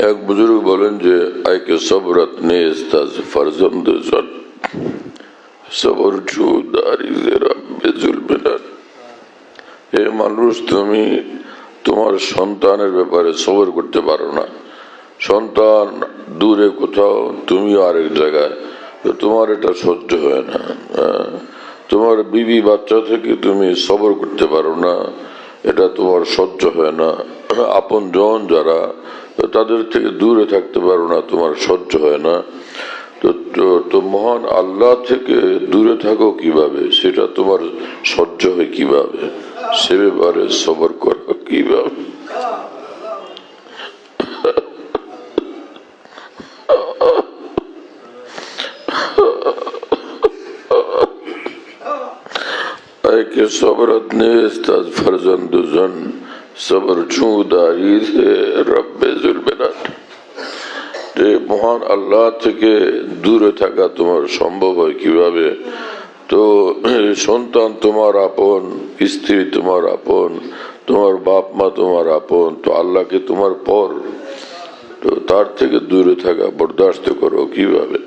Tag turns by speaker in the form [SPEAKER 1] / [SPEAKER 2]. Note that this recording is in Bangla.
[SPEAKER 1] এক বুজুর্গ বলেন যে, আইকে সবরত হে মানুষ, তুমি তোমার সন্তানের ব্যাপারে সবর করতে পারো না। সন্তান দূরে কোথাও তুমি আরেক জায়গায়। তোমার এটা সহ্য হয় না। হ্যাঁ? তোমার বিবি বাচ্চা থেকে তুমি সবর করতে পারো না। এটা তোমার সহ্য হয় না। আপন জন যারা তাদের থেকে দূরে থাকতে পারো না, তোমার সহ্য হয় না। তো, তো- মহান আল্লাহ থেকে দূরে থাকো কীভাবে? সেটা তোমার সহ্য হয় কীভাবে? সে ব্যাপারে সবর করা কীভাবে? કે સોબરત ને ફરજન દુઝન সবর চুদারি রব্বে জুলবেনাট যে মহান আল্লাহ থেকে দূরে থাকা তোমার সম্ভব হয় কীভাবে তো সন্তান তোমার আপন স্ত্রী তোমার আপন তোমার বাপ মা তোমার আপন তো আল্লাহকে তোমার পর তো তার থেকে দূরে থাকা বরদাস্ত করো কীভাবে